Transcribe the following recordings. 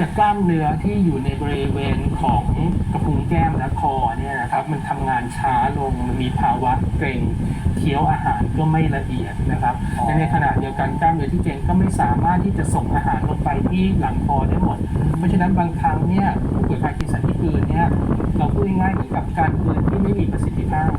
จากกล้ามเนื้อที่อยู่ในบริเวณของกระพุ้งแก้มและคอเนี่ยนะครับมันทำงานช้าลงมันมีภาวะเกร็งเคี้ยวอาหารก็ไม่ละเอียดนะครับและในขณะเดียวกันกล้ามเนื้อที่เกร็งก็ไม่สามารถที่จะส่งอาหารลงไปที่หลังคอได้หมด เพราะฉะนั้นบางครั้งเนี่ยผู้ป่วยพาร์กินสันที่กลืนเนี่ยเราพูดง่ายๆเหมือนกับการกลืนที่ไม่มีประสิทธิภาพ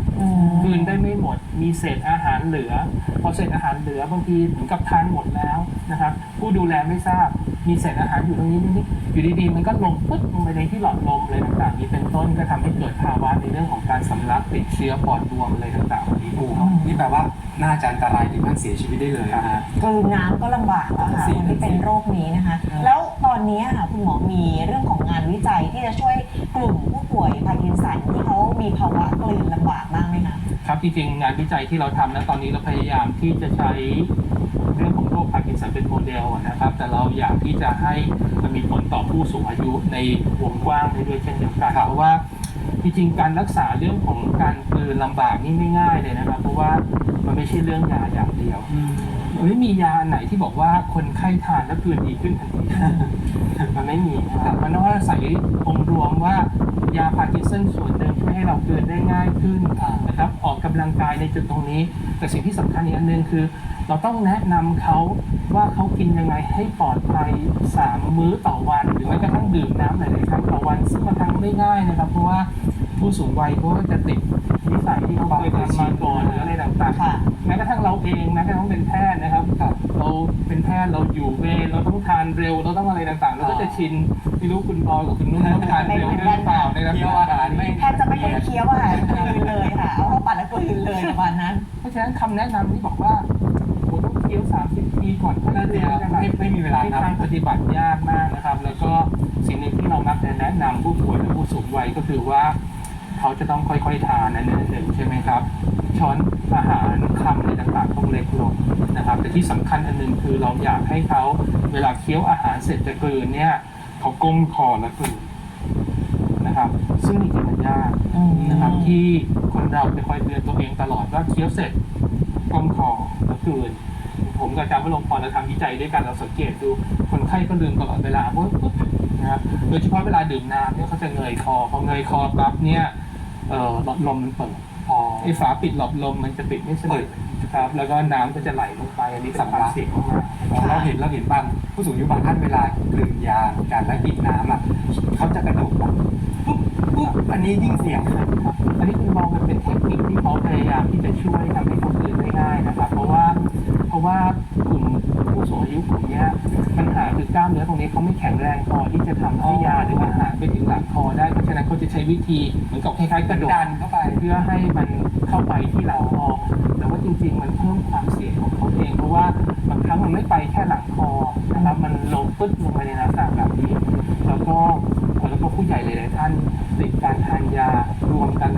กลืนได้ไม่หมด มีเศษอาหารเหลือ พอเศษอาหารเหลือบางทีถึงกับทานหมดแล้วนะครับ ผู้ดูแลไม่ทราบ มีเศษอาหารอยู่ตรงนี้นิดๆอยู่ดีๆ มันก็ลงปึ๊บลงไปในที่หลอดลมอะไรต่างๆนี้เป็นต้นก็ทำให้เกิดภาวะในเรื่องของการสำลักติดเชื้อปอดบวมอะไรต่างๆเหล่านี้โอ้ดูโหนี่แปลว่าน่าจะอันตรายถึงขั้นเสียชีวิตได้เลยนะฮะกลืนน้ำก็ลำบากแล้วค่ะสิคนที่เป็นโรคนี้นะคะครับแล้วตอนนี้ค่ะคุณหมอมีเรื่องของงานวิจัยที่จะช่วยกลุ่มผู้ป่วยพาร์กินสันที่เขามีภาวะกลืนลำบากบ้างไหมคะ ครับจริงๆงานวิจัยที่เราทำนะตอนนี้เราพยายามที่จะใช้เรื่องของโรคพาร์กินสันเป็นโมเดลนะครับ แต่เราอยากที่จะให้มันมีผลต่อผู้สูงอายุในวงกว้างได้ด้วยเช่นเดียวกันเพราะว่าจริงๆการรักษาเรื่องของการกลืนลำบากนี่ไม่ง่ายเลยนะครับ เพราะว่ามันไม่ใช่เรื่องยาอย่างเดียวมมันไม่มียาไหนที่บอกว่าคนไข้ทานแล้วกลืนดีขึ้นทันทีมันไม่มีนะครับมันต้องอาศัยองค์รวมว่ายาพาร์กินสันส่วนหนึ่งช่วยให้เรากลืนได้ง่ายขึ้นนะครับ ออกกำลังกายในจุดตรงนี้ แต่สิ่งที่สำคัญอีกอันหนึ่งคือ เราต้องแนะนำเขาว่าเขากินยังไงให้ปลอดภัยสามมื้อต่อวัน หรือแม้กระทั่งดื่มน้ำหลายๆครั้งต่อวัน ซึ่งบางครั้งไม่ง่ายนะครับ เพราะว่าผู้สูงวัยเขาก็จะติดนิสัยที่เขาเคยทำมาก่อนหรืออะไรต่างค่ะๆแม้กระทั่งเราเองแม้กระทั่งเป็นแพทย์นะครับครับเราเป็นแพทย์เราอยู่เวร เราต้องทานเร็วเราต้องอะไรต่างๆเราก็จะชินไม่รู้คุณบอยกับคุณนุ่นต้องทานเร็วด้วยหรือเปล่าในรับเคี้ยวอาหารไม่แทบจะไม่ได้เคี้ยวอาหารกลืนเลยค่ะเอาเข้าปากแล้วกลืนเลยประมาณนั้น เพราะฉะนั้นคำแนะนำที่บอกว่าโอ้ต้องเคี้ยว 30 ปีก่อนเข้าเรียนนะครับไม่ไม่มีเวลานับทางปฏิบัติยากมากนะครับ แล้วก็สิ่งหนึ่งที่เรามักจะแนะนำผู้ป่วยและผู้สูงวัยก็คือว่า เขาจะต้องค่อยๆทานนะหนึ่งหนึ่งใช่ไหมครับ ช้อนอาหารคำอะไรต่างๆต้องเล็กลงนะครับ แต่ที่สำคัญอันหนึงคือเราอยากให้เขาเวลาเคี้ยวอาหารเสร็จจะกลืนเนี่ยเขาก้มคอแล้วกลืนนะครับซึ่งจริงๆมันยากอืมนะครับที่คนเราจะคอยเตือนตัวเองตลอดว่าเคี้ยวเสร็จก้มคอแล้วกลืนผมกับอาจารย์วรงค์พรเราทำวิจัยด้วยกันเราสังเกตดูคนไข้ก็ลืมตลอดเวลาปุ๊บปุ๊บนะครับโดยเฉพาะเวลาดื่มน้ำเนี่ยเขาจะเงยคอพอเงยคอปั๊บเนี่ย เอ่อหลอดลมมันเปิดอ๋อ ไอ้ฝาปิดหลอดลมมันจะปิดไม่สนิทครับ แล้วก็น้ำก็จะไหลลงไป อันนี้สำคัญเสียงมากๆเราเห็นเราเห็นบางผู้สูงอายุบางท่านเวลากลืนยาเหมือนกันแล้วกินน้ำอะเขาจะกระโดดแบบปุ๊บปุ๊บอันนี้ยิ่งเสี่ยงครับอันนี้คือมองมันเป็นเทคนิคที่เขาพยายามที่จะช่วยทำให้คนอื่นได้ง่ายนะครับ เพราะว่าเพราะว่ากลุ่มผู้สูงอายุกลุ่มเนี้ยปัญหาคือกล้ามเนื้อตรงนี้เขาไม่แข็งแรงพอที่จะทำให้ยาหรืออาหารไปถึงหลัง คอได้ เพราะฉะนั้นเขาจะใช้วิธีเหมือนกับคล้ายๆกระโดดดันเข้าไปเพื่อให้มันเข้าไปที่หลังคอแต่ว่าจริง ๆ มันเพิ่มความเสี่ยงของเขาเองเพราะว่าบางครั้งมันไม่ไปแค่หลังคอนะครับมันลงปึ๊บลงไปในลักษณะแบบนี้ แล้วก็แล้วก็ผู้ใหญ่หลายๆท่านติดการทานยารวมกัน